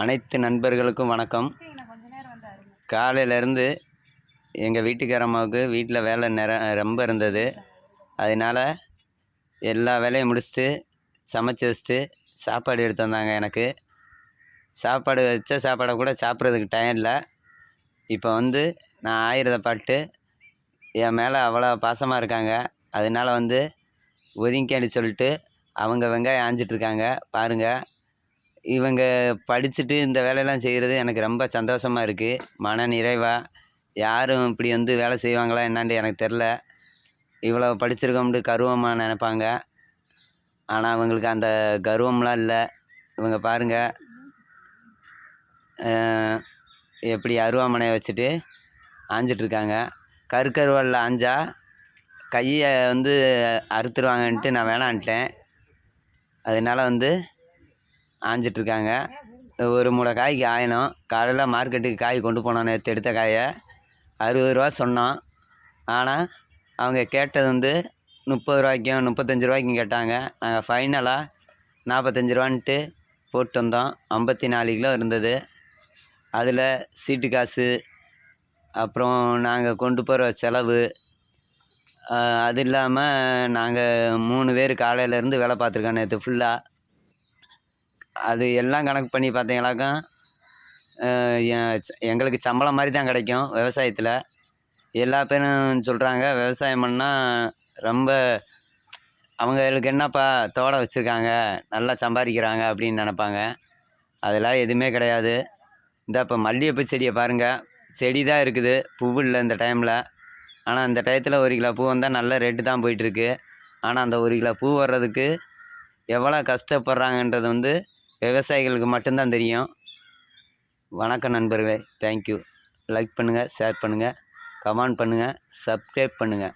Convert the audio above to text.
அனைத்து நண்பர்களுக்கும் வணக்கம். காலையிலேருந்து எங்கள் வீட்டுக்காரம்மாவுக்கு வீட்டில் வேலை நிற ரொம்ப இருந்தது. அதனால் எல்லா வேலையும் முடிச்சுட்டு சமைச்சு வச்சுட்டு சாப்பாடு எடுத்து வந்தாங்க எனக்கு. சாப்பாடு வச்ச சாப்பாடை கூட சாப்பிட்றதுக்கு டைம் இல்லை. இப்போ வந்து நான் ஆயிரத பாட்டு என் மேலே அவ்வளோ பாசமாக இருக்காங்க. அதனால வந்து ஒதுங்கிக்கடி சொல்லிட்டு அவங்க வெங்காயம் ஆஞ்சிட்ருக்காங்க பாருங்கள் இவங்க படிச்சுட்டு இந்த வேலையெல்லாம் செய்கிறது எனக்கு ரொம்ப சந்தோஷமாக இருக்குது மன நிறைவாக யாரும் இப்படி வந்து வேலை செய்வாங்களா என்னான்ட்டு எனக்கு தெரில இவ்வளோ படிச்சிருக்கோம்னு கர்வமாக நினைப்பாங்க. ஆனால் அவங்களுக்கு அந்த கர்வம்லாம் இல்லை. இவங்க பாருங்கள் எப்படி அருவாமனையை வச்சுட்டு ஆஞ்சிட்ருக்காங்க. கருக்கருவாலில் ஆஞ்சா கையை வந்து அறுத்துருவாங்கன்ட்டு நான் வேணான்ட்டேன். அதனால் வந்து ஆஞ்சிட்ருக்காங்க. ஒரு மூடை காய்க்கு ஆயணும் காலையில் மார்க்கெட்டுக்கு காய் கொண்டு போனோம் நேற்று எடுத்த காயை. அறுபது ரூபா சொன்னோம். ஆனால் அவங்க கேட்டது வந்து முப்பது ரூபாய்க்கும் முப்பத்தஞ்சு ரூபாய்க்கும் கேட்டாங்க. நாங்கள் ஃபைனலாக நாற்பத்தஞ்சு ரூபான்ட்டு போட்டு வந்தோம். ஐம்பத்தி நாலு கிலோ இருந்தது. அதில் சீட்டு காசு அப்புறம் நாங்கள் கொண்டு போகிற செலவு அது இல்லாமல் நாங்கள் மூணு பேர் காலையிலேருந்து வேலை பார்த்துருக்கோம் நேற்று ஃபுல்லாக அது எல்லாம் கணக்கு பண்ணி பார்த்தீங்களாக்கா ச- எங்களுக்கு சம்பளம் மாதிரி தான் கிடைக்கும் விவசாயத்தில். எல்லா பேரும் சொல்கிறாங்க விவசாயம் பண்ணால் ரொம்ப அவங்களுக்கு என்னப்பா தோட வச்சுருக்காங்க நல்லா சம்பாதிக்கிறாங்க அப்படின்னு நினப்பாங்க. அதெல்லாம் எதுவுமே கிடையாது. இந்த இப்போ மல்லிகைப்பூ செடியை பாருங்கள் செடி தான் இருக்குது பூ இல்லை இந்த டைமில் ஆனால் இந்த டயத்தில் ஒரு கிலோ பூ வந்தால் நல்ல ரேட்டு தான் போயிட்டுருக்கு ஆனால் அந்த ஒரு கிலோ பூ வர்றதுக்கு எவ்வளோ கஷ்டப்படுறாங்கன்றது வந்து விவசாயிகளுக்கு மட்டும்தான் தெரியும். வணக்கம் நண்பர்களே. தேங்க்யூ லைக் பண்ணுங்கள் ஷேர் பண்ணுங்கள் கமெண்ட் பண்ணுங்கள் சப்ஸ்கிரைப் பண்ணுங்கள்